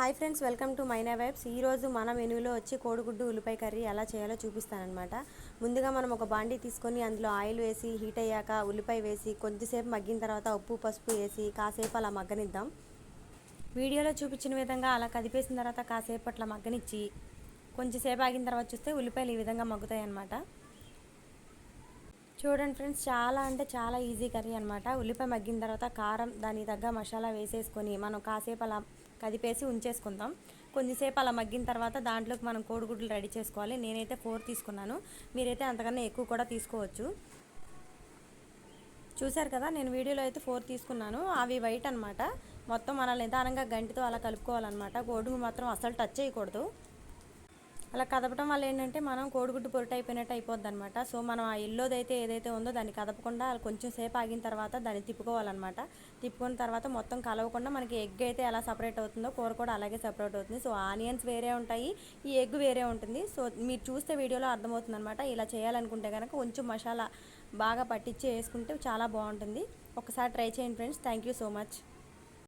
Hi friends welcome to Maina vibes. ఈరోజు మన మెనూలో వచ్చి కోడిగుడ్డు ఉల్లిపాయ కర్రీ ఎలా చేయాలో చూపిస్తానమాట ముందుగా మనం ఒక బాండీ తీసుకొని అందులో ఆయిల్ వేసి హీట్ అయ్యాక ఉల్లిపాయ వేసి కొద్దిసేపు మగ్గిన తర్వాత ఉప్పు పసుపు వేసి కాసేపు అలా మగ్గనిద్దాం. వీడియోలో చూపించిన విధంగా అలా కదిపేసిన తర్వాత కాసేపు అట్లా మగ్గనిచ్చి కొంచెంసేపు ఆగిన తర్వాత చూస్తే ఉల్లిపాయలు ఈ విధంగా మగ్గుతాయి అన్నమాట చూడండి ఫ్రెండ్స్ చాలా అంటే చాలా ఈజీ కర్రీ అనమాట ఉల్లిపాయ మగ్గిన తర్వాత కారం దానికి తగ్గ మసాలా వేసేసుకొని మనం కాసేపు అలా కదిపేసి ఉంచేసుకుందాం. కొంచెంసేపు అలా మగ్గిన తర్వాత దాంట్లోకి మనం కోడిగుడ్లు రెడీ చేసుకోవాలి. నేనైతే ఫోర్ తీసుకున్నాను. మీరైతే అంతకన్నా ఎక్కువ కూడా తీసుకోవచ్చు. చూశారు కదా నేను వీడియోలో అయితే ఫోర్ తీసుకున్నాను. అవి వైట్ అనమాట మొత్తం మనల్ని నిదానంగా గంటితో అలా కలుపుకోవాలన్నమాట. గోధుమ మాత్రం అసలు టచ్ చేయకూడదు. అలా కదపడం వల్ల ఏంటంటే మనం కోడిగుడ్డు పొరటు అయిపోయినట్టు అయిపోద్ది అనమాట సో మనం ఆ ఎల్లోది అయితే ఏదైతే ఉందో దాన్ని కదపకుండా కొంచెం సేపు ఆగిన తర్వాత దాన్ని తిప్పుకోవాలన్నమాట. తిప్పుకున్న తర్వాత మొత్తం కలవకుండా మనకి ఎగ్ అయితే ఎలా సపరేట్ అవుతుందో కూర కూడా అలాగే సపరేట్ అవుతుంది. సో ఆనియన్స్ వేరే ఉంటాయి ఈ ఎగ్ వేరే ఉంటుంది. సో మీరు చూస్తే వీడియోలో అర్థమవుతుంది అనమాట ఇలా చేయాలనుకుంటే కనుక కొంచెం మసాలా బాగా పట్టించి వేసుకుంటే చాలా బాగుంటుంది. ఒకసారి ట్రై చేయండి friends. Thank you so much.